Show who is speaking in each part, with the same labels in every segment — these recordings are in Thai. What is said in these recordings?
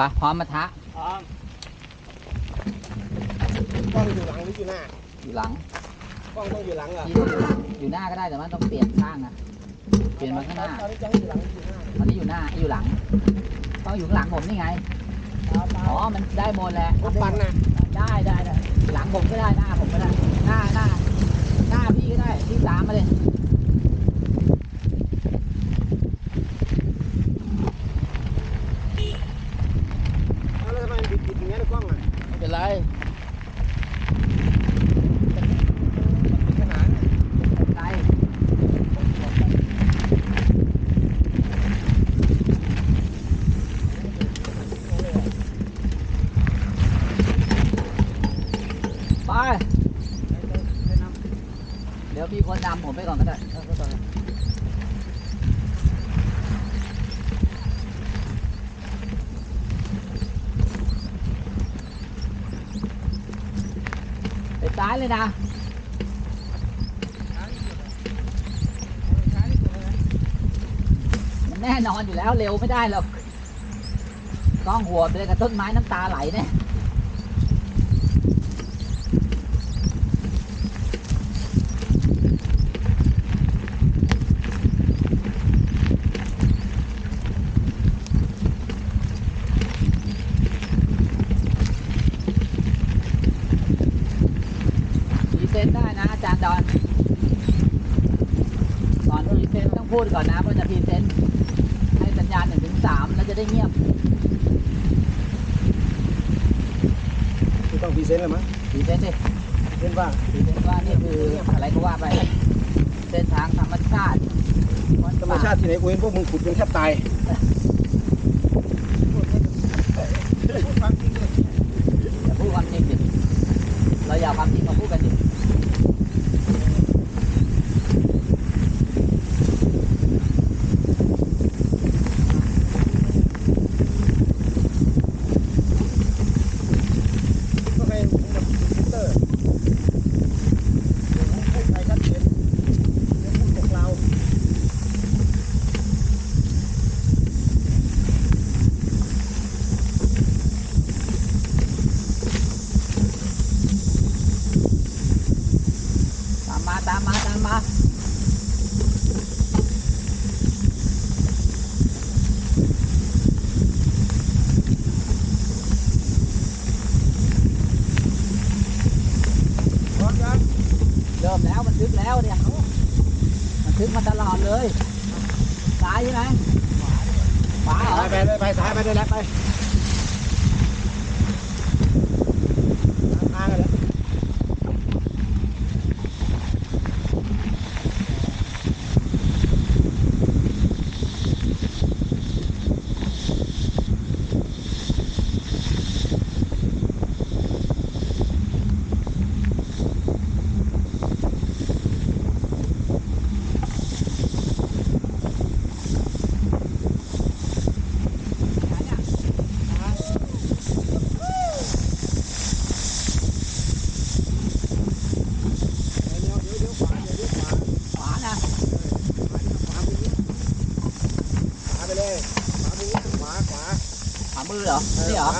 Speaker 1: ไปพร้อมมาทะ
Speaker 2: พร้อมกล้องอยู่หลังหรืออยู่หน้า
Speaker 1: อยู่หลัง
Speaker 2: กล้องต้องอยู่หลังเหรอ
Speaker 1: ที่ต้องอยู่หลังอยู่หน้าก็ได้แต่ว่าต้องเปลี่ยนข้างนะเปลี่ยนมาข้างหน้า
Speaker 2: ตอนนี้จะให้อยู่หลังหรืออยู่หน้า
Speaker 1: ตอนนี้อยู่หน้าอยู่หลังต้องอยู่ข้างหลังผมนี่ไง
Speaker 2: ตามตาม
Speaker 1: อ๋อมันได้หมดแหละ
Speaker 2: รถปั่นน่ะ
Speaker 1: ได้ได้ได้หลังผมก็ได้หน้าผมก็ได้หน้าหน้าหน้าพี่ก็ได้พี่ตามมาเลย
Speaker 2: เอาแล้วทำไมมันบิดๆอย่างเงี้ยในกล้องอะ
Speaker 1: ไม่เป็นไร
Speaker 2: มันเป็นขนาดน่ะ
Speaker 1: ไม่เป็นไรไป
Speaker 2: ไปน
Speaker 1: เดี๋ยวมีคนนำผมไปก่อนก็ได้
Speaker 2: ไป
Speaker 1: ซ้ายเลยนะมันแน่นอนอยู่แล้วเร็วไม่ได้หรอกต้องหัวไปเลยกับต้นไม้น้ำตาไหลเนี่ย เซนต์ได้นะ อาจารย์ดอนก่อนพรีเซนต์ต้องพูดก่อนนะว่าจะพรีเซนต์ให้สัญญาณหนึ่งถึงสามแล้วจะได้เงียบ
Speaker 2: ไม่ต้องพรีเซนต์แล้วมั้ง
Speaker 1: พรีเซนต์ดิ
Speaker 2: เล่นว่า
Speaker 1: พรีเซนต์ว่านี่คืออะไรก็ว่าไปเส้นทางธรรมชาติ
Speaker 2: ธรรมชาติที่ไหนกูเห็นพวกมึงขุดกันแทบตายพูดความจริงเลย
Speaker 1: อย่าพูดความจริงดิเราอย่าเอาความจริง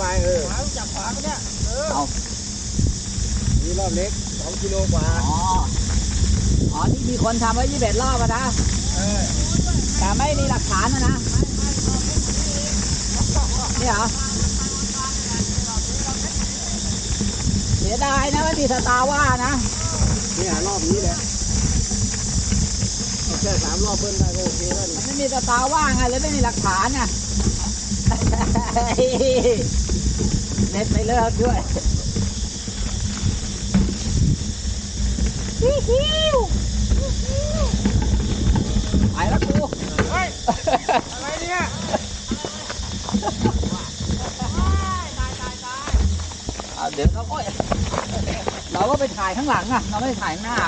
Speaker 2: ไปเอ
Speaker 1: อ
Speaker 2: ขวาจากขวาไปเนี่ยเออ
Speaker 1: เอา
Speaker 2: นี่รอบเล็กสองกิโลกว่า
Speaker 1: อ๋อ อ๋อที่มีคนทำไว้ยี่สิบรอบอะนะ
Speaker 2: เออ
Speaker 1: แต่ไม่มีหลักฐานนะนะนี่เหรอ เสียดายนะไม่มีสตาร์ว่านะ
Speaker 2: เนี่ยรอบนี้แหละเอาแค่สามรอบเบิ้ลได้ก็โอเคแล้วนี่
Speaker 1: มันไม่มีสตาร์ว่าไงเลยไม่มีหลักฐานน่ะ เน็ตไม่เลิกด้วยฮิฮิวไปแล้วกู
Speaker 2: เฮ้ยอะไรเนี่ย
Speaker 1: เอาเดี๋ยวเขาโอ้ยเราก็ไปถ่ายข้างหลังอะ เราไม่ได้ถ่ายข้างหน้า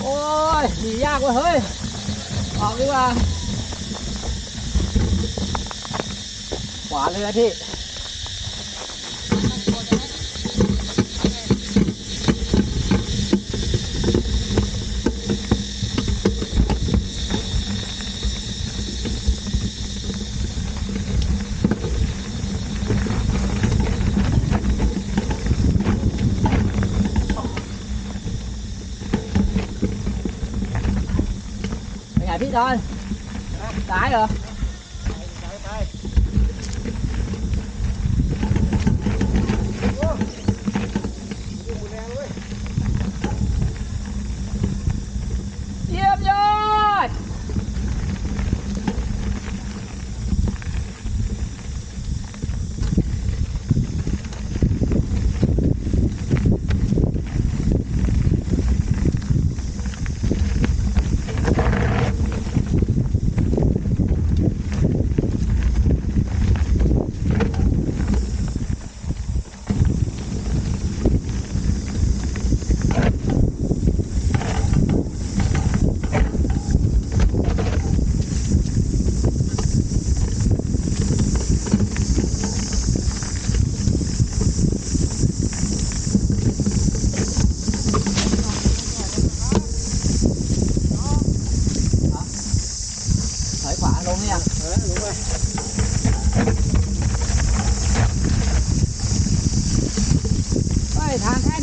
Speaker 1: โอ้ยหนียากเว้ยเฮ้ย ออกดีกว่า วาเลยนะ
Speaker 2: พี่พี่ thôi. Trái rồi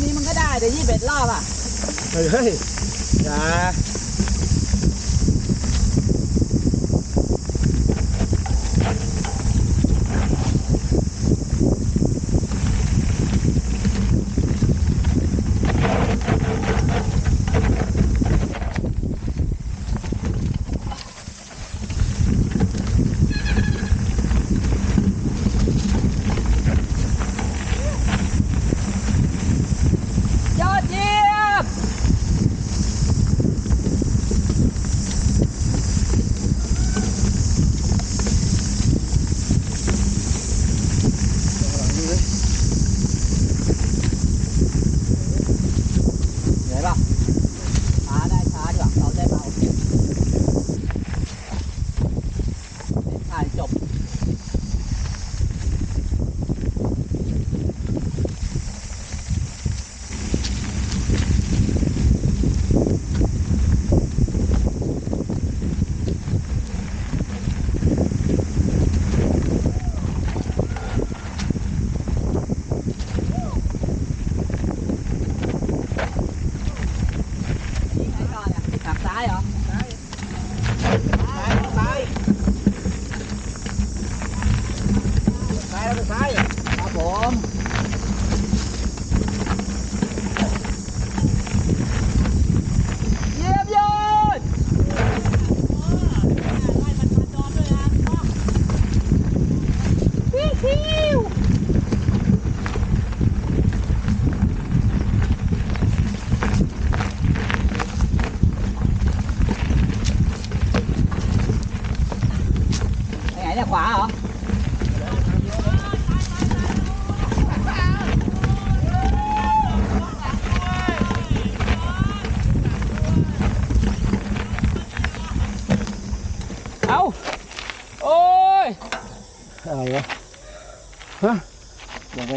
Speaker 2: นี้
Speaker 1: มันก็ได้แต่ยี่สิบเอ็ดรอบอะ
Speaker 2: เฮ้ยอย่า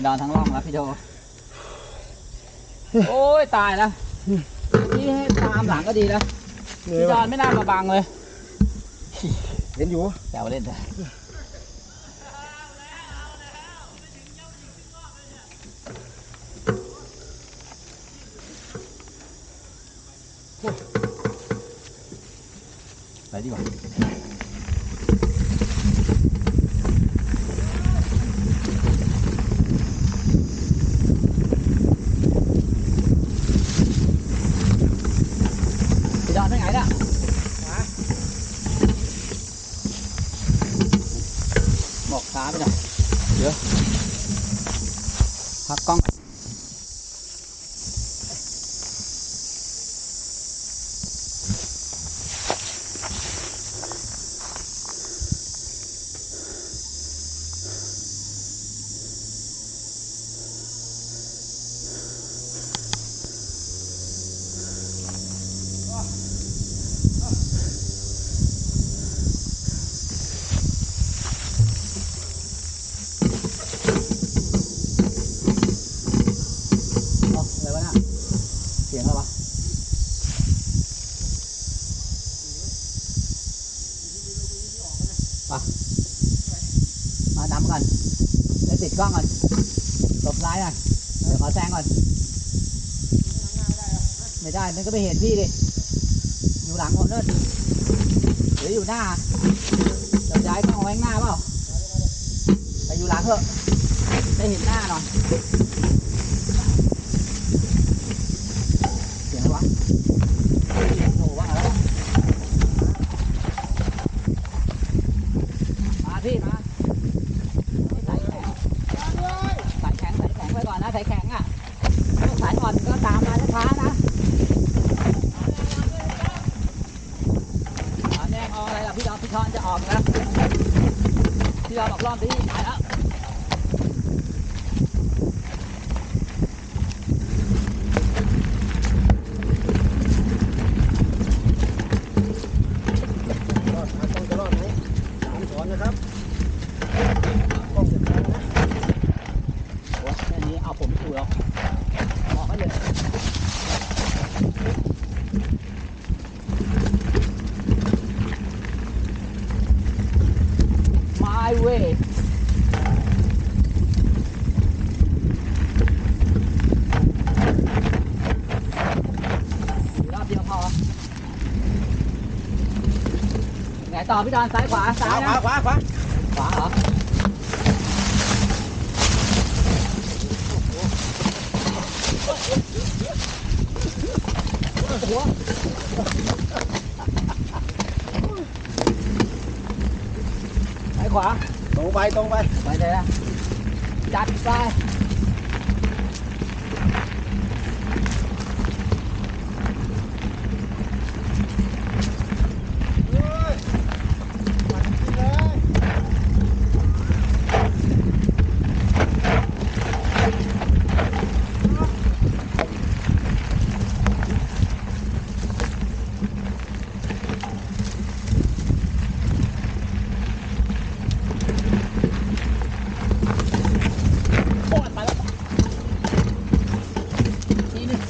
Speaker 1: ดอนทั้งร่องครับพี่โด โอ้ยตายแล้วนี่ตามหลังก็ดีแล้วพี่ดอนไม่น่ามาบังเลย
Speaker 2: เล่นอยู่
Speaker 1: แซวเล่นเลยไปดีกว่า มันก็ไปเห็นพี่ดิ อยู่หลังผมเนินหรืออยู่หน้าจะย้ายกล้องไว้ข้างหน้าเปล่า ไปอยู่หลังเถอะ ได้เห็นหน้าหน่อย ไหนต่อพี่ดอนซ้ายขวา
Speaker 2: ข
Speaker 1: ซ้ายวานะ
Speaker 2: ขวาขวา
Speaker 1: ขวาเหรอหัวไปขวา
Speaker 2: ตรงไปตรงไป
Speaker 1: ไปเลยนะจัดไป
Speaker 2: เฮ้ยปัดจริงเลย
Speaker 1: โอ้ยไปแล้วทีนึง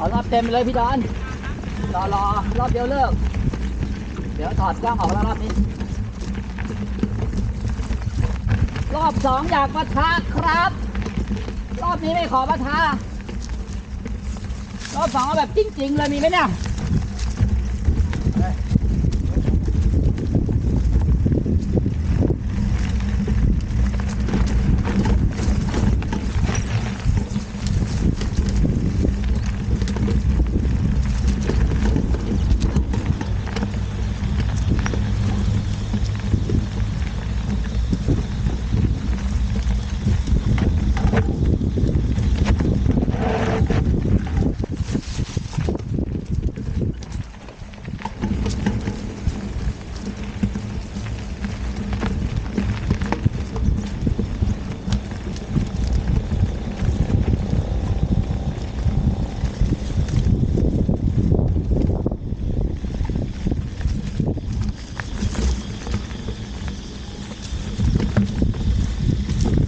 Speaker 1: เอารอบเต็มไปเลยพี่ดอนรอรอรอบเดียวเลิก เดี๋ยวถอดกล้องออกแล้วรอบนี้ รอบสองอยากปะทะครับ รอบนี้ไม่ขอปะทะรอบสองเอาแบบจริงๆเลยมีไหมเนี่ย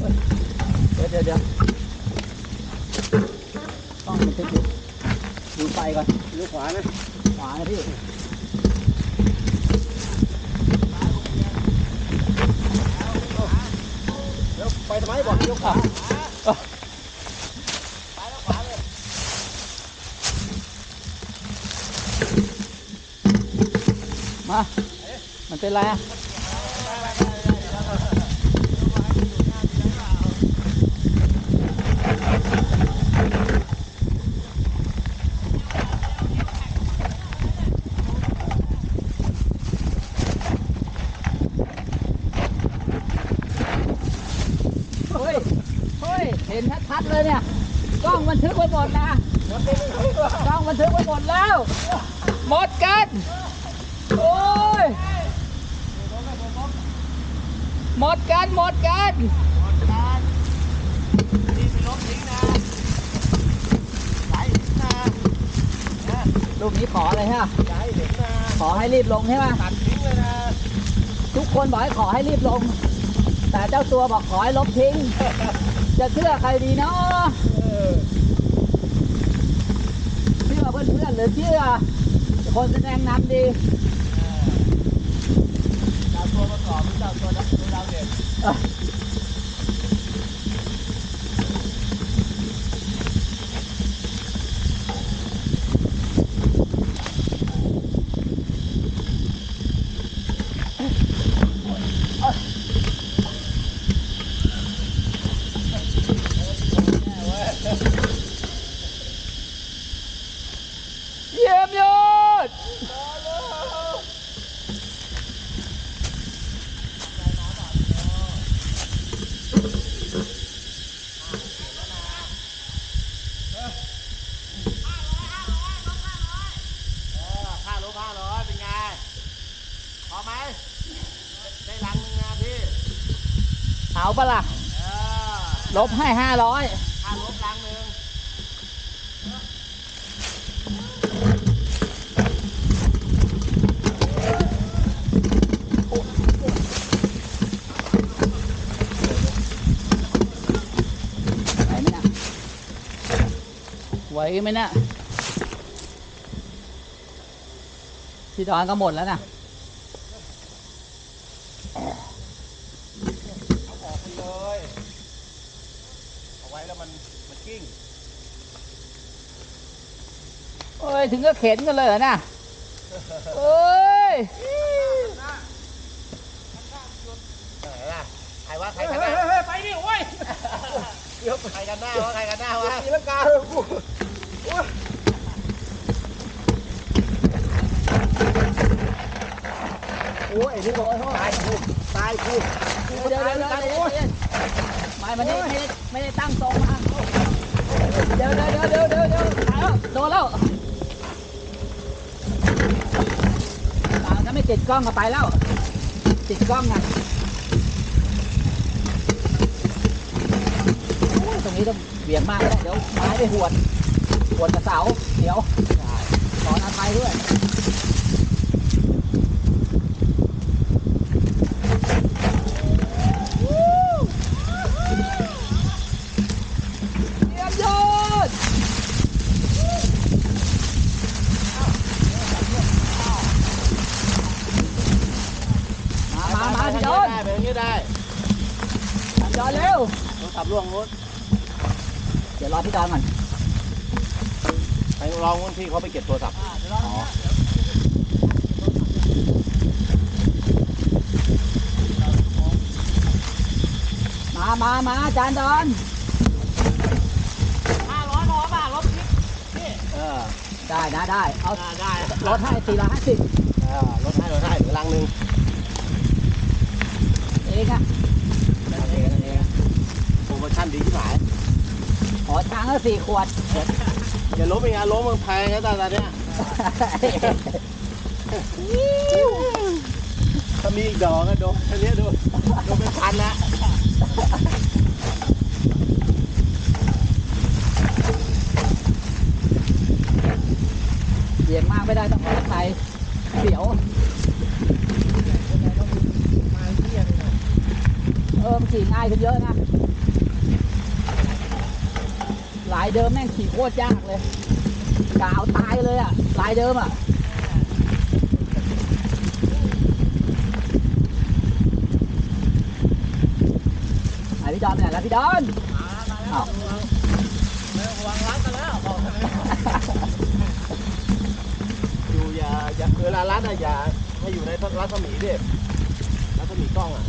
Speaker 1: เดี๋ยวเดี๋ยวเดี๋ยวต้องมันติดอยู่ดูไฟก่อน
Speaker 2: เลี้ยวขวานะ
Speaker 1: ขวานะพี่
Speaker 2: เดี๋ยวไป ทำไมบอกเลี้ยวขวา
Speaker 1: มา มันเป็นไรอะ เฮ้ย เฮ้ย เห็นชัดๆเลยเนี่ย กล้องบันทึกไว้หมดนะ กล้องบันทึกไว้หมดแล้ว หมดกัน โอ้ย หมดกัน หมดกัน
Speaker 2: นี่เป็นรถทิ้งนะไหลทิ้งนะ
Speaker 1: รูปนี้ขอเลยฮะ
Speaker 2: ย่าให้เห็นนะ
Speaker 1: ขอให้รีบลงใช่ไหม
Speaker 2: ตัดทิ้งเลยนะ
Speaker 1: ทุกคนบอกให้ขอให้รีบลง แต่เจ้าตัวบอกขอให้ลบทิ้ง จะเชื่อใครดีเนาะ
Speaker 2: เออ
Speaker 1: เชื่อเพื่อนๆหรือเชื่อคนแสดงนำดี
Speaker 2: ดาวตัวประกอบหรือดาวตัวดับตัวดาวเด่น
Speaker 1: เยี่ยมยอด
Speaker 2: ห้าโลห้าร้อยเป็นไง พอไหม ได้ลังหนึงนะพี่
Speaker 1: เอา ปะล่ะ
Speaker 2: เออ
Speaker 1: ลบให้ห้าร้อย
Speaker 2: ห้าลบลังหนึ่ง
Speaker 1: ไหวไหมนะไหวไหมนะพี่ดอนก็หมดแล้วนะ
Speaker 2: เอาออกไปเลย เอาไว้แล้ว มันมันกิ้ง
Speaker 1: เอ้ย ถึงก็เข็นกันเลยเหรอนะเอ้ย
Speaker 2: เออล่ะใครว่าใครกันหน้าเฮ้ยไปดิโอ้ยเดี๋ยวใครกันหน้าวะใครกันหน้าวะตีลังกาเลยกูโอ้ยไอ้นี่บอกตายกูตายกู
Speaker 1: เดี๋ยว ไม่มันนี่ไม่ได้ไม่ได้ตั้งตรงมาเดี๋ยวเดี๋ยวเดี๋ยวเดี๋ยวเดี๋ยวเดี๋ยวตายแล้วโดนแล้วตายถ้าไม่ติดกล้องก็ไปแล้ว ติดกล้องไงตรงนี้ต้องเบี่ยงมากเลยเดี๋ยวไม้ไปหวนหวนกับเสาเดี๋ยวขออภัยด้วยมยอดมามามาพี่โดน
Speaker 2: ได้เป็นอย่างนี้ได้
Speaker 1: พี่โดนเร็ว
Speaker 2: ต้องขับ ล่วงนู้น
Speaker 1: เดี๋ยวรอพี่โดนก่อน
Speaker 2: ไปลองนู้นที่เขาไปเก็บโทรศัพท์
Speaker 1: มามามาจานดอน
Speaker 2: ห้าร้อยพอป่ะรถทิพนี่
Speaker 1: เออได้นะได้เอา
Speaker 2: ได้
Speaker 1: ลดให้สี่ร้อยห้าสิบ
Speaker 2: อ่ารถให้รถให้เหลือลังหนึ่ง
Speaker 1: เองอะ
Speaker 2: โปรโมชั่นดีที่หมาย
Speaker 1: ขอตังค์ก็สี่ขวด
Speaker 2: อย่าล้มอีกนะล้มมันแพงนะตอนเนี้ยถ้ามีอีกดอกก็โดนอันเนี้ยโดนโดนเป็นพันละ
Speaker 1: เบี่ยงมากไม่ได้ต้องขอใครเสียว
Speaker 2: มาเที่ยเลยนะ
Speaker 1: เออมันขี่ง่ายขึ้นเยอะนะ ลายเดิมแม่งขี่โคตรยากเลยกาวตายเลยอะลายเดิมอะไหนพี่ดอนไปไหนแล้วพี่ดอนอ้าว
Speaker 2: ไม่ห่วงรักกันแล้วบอกเลยอยู่อย่าอย่าเวลารัดอะอย่าให้อยู่ในรัศมีดิรัศมีกล้องอะ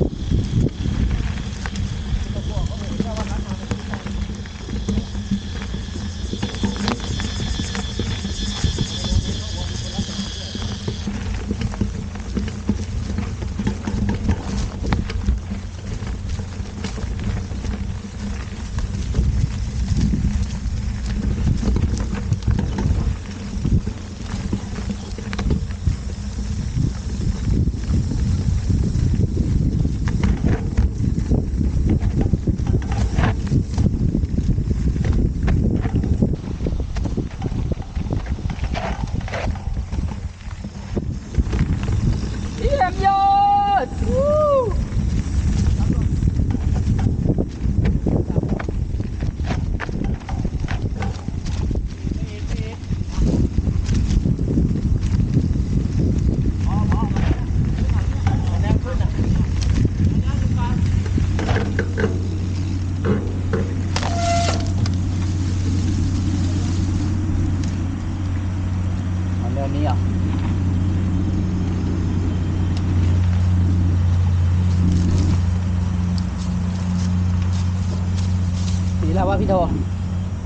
Speaker 1: พี่โท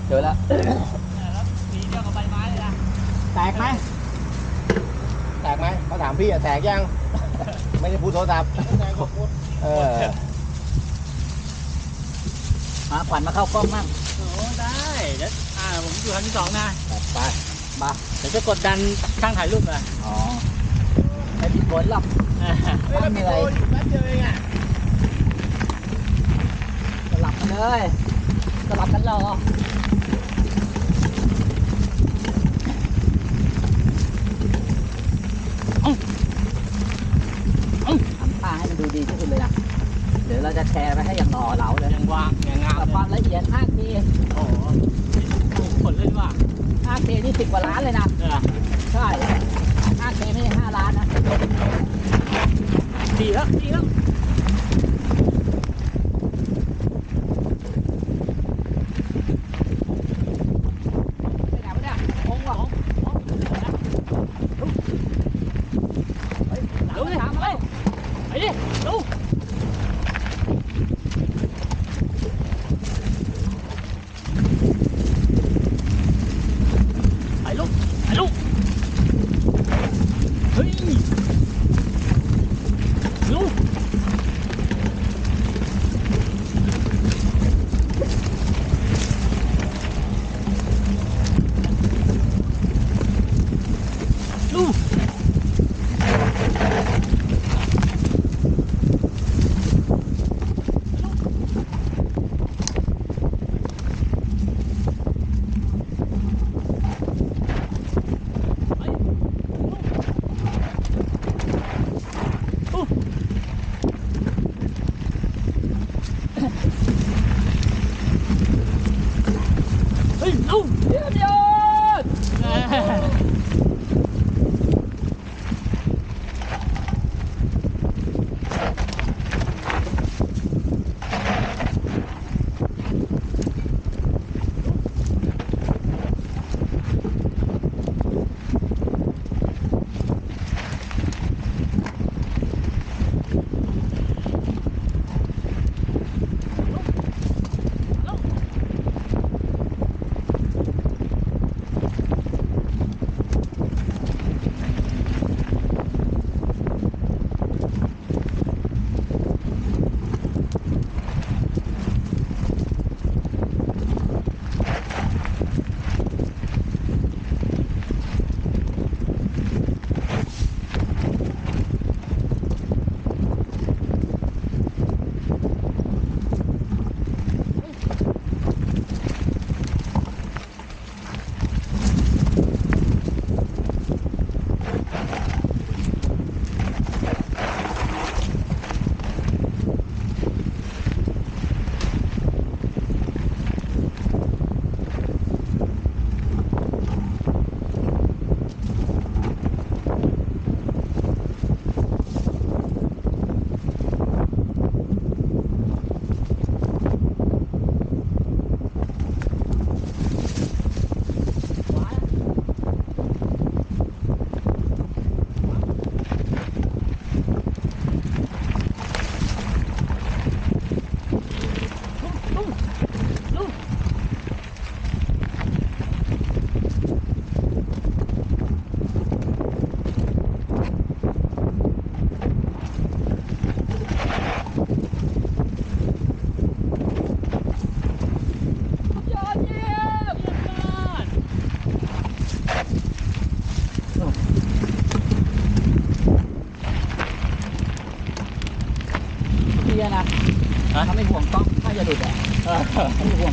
Speaker 1: เจอแล้ว
Speaker 2: สีเดียวกับใบไม้เลยนะ
Speaker 1: แตกไหม
Speaker 2: แตกไหมเขาถามพี่อะแตกยัง ไม่ได้พูดโทรศัพท์แตกก็พูดเออ
Speaker 1: มาขวัญมาเข้ากล้องมั่ง
Speaker 3: โอ้ได้เดี๋ยวอ่าผมอยู่ครั้งที่สองนะ
Speaker 1: ไปมา
Speaker 3: เดี๋ยวจะกดดันช่างถ่ายรูปอะ
Speaker 1: อ๋อไม่ผิดผลหรอก
Speaker 3: อ่า
Speaker 1: ไม่เหนื่อย
Speaker 2: แป๊บเดียวเองอะ
Speaker 1: สลับกันเลย สลับกันรอทำท่าให้มันดูดีที่สุดเลยนะเดี๋ยวเราจะแชร์ไปให้อย่างหล่อเหลาเลย
Speaker 3: ยังวางยังงาม
Speaker 1: แต่ความละเอียด 5K
Speaker 3: โอ้โหผลเลยดีกว่า
Speaker 1: 5K นี่10กว่าล้านเลยนะ
Speaker 3: เออ
Speaker 1: ใช่ 5K ไม่ใช่5ล้านนะ
Speaker 3: ดีแล้วดีแล้ว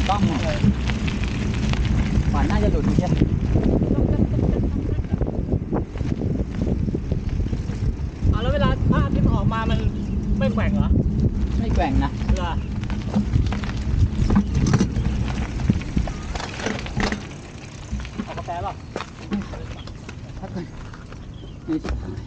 Speaker 3: ถ้